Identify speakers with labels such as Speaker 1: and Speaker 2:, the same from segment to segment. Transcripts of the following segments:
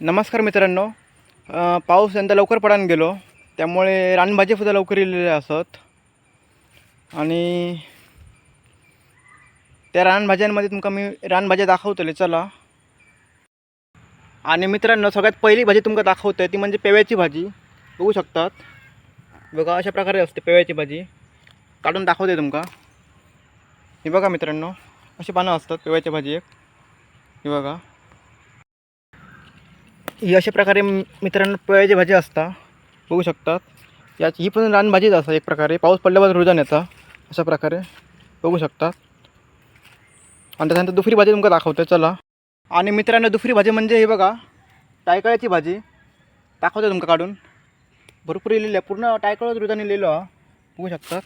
Speaker 1: नमस्कार मित्रांनो. पाऊस यंदा लवकर पडान गेलो. त्यामुळे रानभाजीसुद्धा लवकर येलेल्या असत. आणि त्या रानभाज्यांमध्ये तुमका मी रानभाज्या दाखवतले चला. आणि मित्रांनो सगळ्यात पहिली भाजी तुमका दाखवतोय ती म्हणजे पेव्याची भाजी. बघू शकतात. बघा अशा प्रकारे असते पेव्याची भाजी. काढून दाखवते तुमका. हे बघा मित्रांनो अशी पानं असतात पेव्याची भाजी एक. हे बघा. ही अशा प्रकारे मित्रांनो पोळ्याची भाजी असता. बघू शकतात. याची ही पण रानभाजीच असतात एक प्रकारे. पाऊस पडल्यावर रुजन येता. अशा प्रकारे. बघू शकतात. आणि त्याच्यानंतर दुसरी भाजी तुमका दाखवते. चला. आणि मित्रांनो दुसरी भाजी म्हणजे हे बघा टायकळ्याची भाजी. दाखवते तुमका काढून. भरपूर इलेली आहे. पूर्ण टायकळच रुजाने लिहिलो हा बघू शकतात.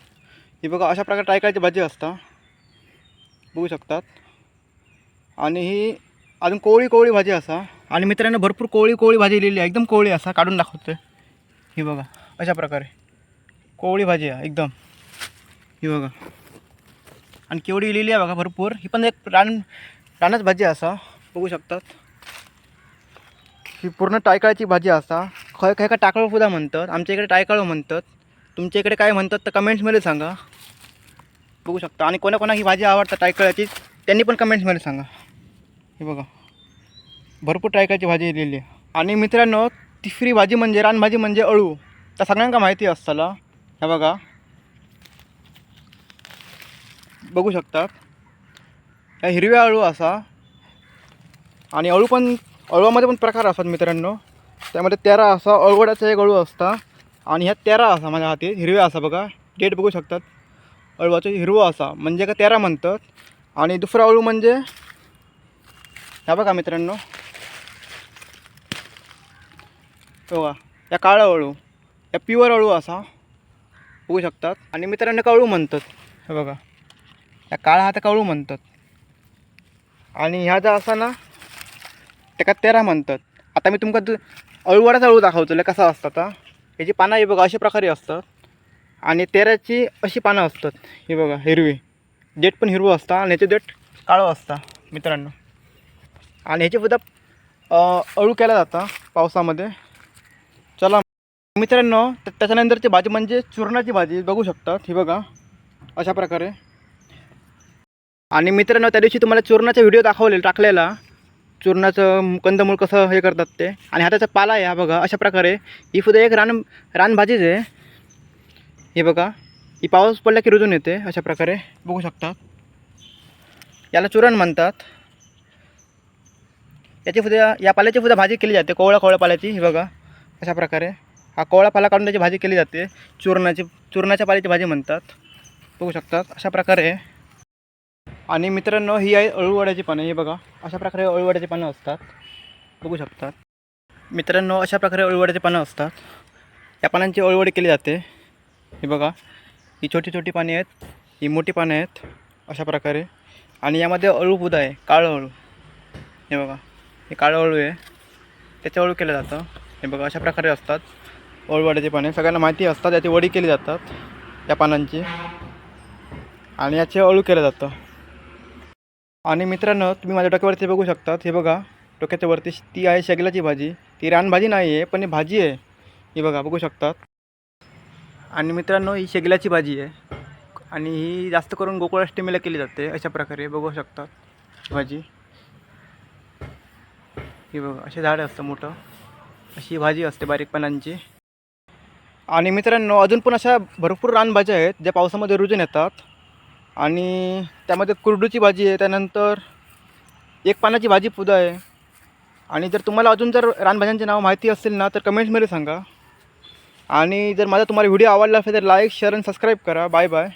Speaker 1: ही बघा अशा प्रकारे टायकळ्याची भाजी असता. बघू शकतात. आणि ही अजून कोवळी कोवळी भाजी असा. आणि मित्रांनो भरपूर कोवळी कोवळी भाजी लिहिली आहे. एकदम कोवळी असा काढून दाखवतो ही बघा अशा प्रकारे. कोवळी भाजी आहे एकदम. ही बघा. आणि केवढी लिहिली आहे बघा भरपूर. ही पण एक रान रानच भाजी असा. बघू शकतात. ही पूर्ण टायकाळची भाजी असा. खय खय का टाकळं सुद्धा म्हणतात. आमच्या इकडे टायकाळं म्हणतात. तुमच्या इकडे काय म्हणतात तर कमेंट्समध्ये सांगा. बघू शकता. आणि कोणाकोणा ही भाजी आवडतात टायकळ्याची त्यांनी पण कमेंट्समध्ये सांगा. हे बघा. भरपूर टायकाची भाजी लिहिली आणि मित्रांनो तिसरी भाजी म्हणजे रानभाजी म्हणजे अळू. तर सगळ्यांका माहिती असताला. हे बघा. बघू शकतात. ह्या हिरव्या अळू असा. आणि अळू पण अळूमध्ये पण प्रकार असतात मित्रांनो. त्यामध्ये तेरा असा अळवड्याचा एक अळू असता. आणि ह्या तेरा असा माझ्या हाती हिरव्या असा बघा. डेट बघू शकतात. अळवाचं हिरवं असा म्हणजे का तेरा म्हणतात. आणि दुसरा अळू म्हणजे ह्या बघा मित्रांनो. बघा या काळा अळू या प्युअर अळू असा होऊ शकतात. आणि मित्रांनो कळू म्हणतात. हे बघा या काळा हा त्या कळू म्हणतात. आणि ह्या ज्या असा ना त्याका तेरा म्हणतात. आता मी तुमका दु- अळू दाखवतो कसा असतात हा. याची पानं हे बघा अशा प्रकारे असतात. आणि तेराची अशी पानं असतात. ही बघा हिरवी. देठ पण हिरवं असतं आणि याचे देठ काळं असतं मित्रांनो. आणि ह्याची सुद्धा अळू केला जाता पावसामध्ये. मित्रांनो तर त्याच्यानंतरची भाजी म्हणजे चूर्णाची भाजी बघू शकतात. ही बघा अशा प्रकारे. आणि मित्रांनो त्या दिवशी तुम्हाला चूर्णाचा व्हिडिओ दाखवलेला टाकलेला. चूर्णाचं कंदमूळ कसं हे करतात ते. आणि हाताचा पाला आहे हा बघा अशा प्रकारे. ही सुद्धा एक रान रानभाजीच आहे. हे बघा ही पाऊस पडला की रुजून येते अशा प्रकारे. बघू शकतात. याला चुरण म्हणतात. याची सुद्धा या पाल्याची सुद्धा भाजी केली जाते कोवळ्या कोवळ्या पाल्याची ही बघा अशा प्रकारे. हा कोवळा पाला काढून त्याची भाजी केली जाते. चूर्णाची चूर्णाच्या पाल्याची भाजी म्हणतात. बघू शकतात. अशा प्रकारे. आणि मित्रांनो ही आहे अळूवड्याची पानं. हे बघा. अशा प्रकारे अळूवड्याची पानं असतात. बघू शकतात. मित्रांनो अशा प्रकारे अळूवड्याची पानं असतात. या पानांची अळूवडी केली जाते. हे बघा. ही छोटी छोटी पाने आहेत. ही मोठी पानं आहेत. अशा प्रकारे. आणि यामध्ये अळू बुधा आहे. काळं अळू. हे बघा. हे काळं अळू आहे. त्याचं अळू केलं जातं. हे बघा. अशा प्रकारे असतात. ओळवड्याचे पाने. सगळ्यांना माहिती असतात याची वडी केली जातात या पानांची. आणि याचे अळू केलं जातं. आणि मित्रांनो तुम्ही माझ्या डोक्यावरती बघू शकतात हे बघा डोक्याच्या वरती ती आहे शेगलाची भाजी. ती रानभाजी नाही आहे पण ही भाजी आहे. ही बघा बघू शकतात. आणि मित्रांनो ही शेगलाची भाजी आहे. आणि ही जास्त करून गोकुळाष्टमीला केली जाते अशा प्रकारे बघू शकतात भाजी. ही बघा असे झाड असतं मोठं. अशी भाजी असते बारीक पानांची. आणि मित्रांनो अजून पण अशा भरपूर रानभाज्या आहेत ज्या पावसामध्ये रुजून येतात. आणि त्यामध्ये कुरडूची भाजी आहे त्यानंतर एक पानाची भाजी पुदा आहे. आणि जर तुम्हाला अजून जर रानभाज्यांचे नाव माहिती असतील ना तर कमेंट्समध्ये सांगा. आणि जर माझा तुम्हाला व्हिडिओ आवडला असेल तर लाईक शेअर आणि सबस्क्राईब करा. Bye bye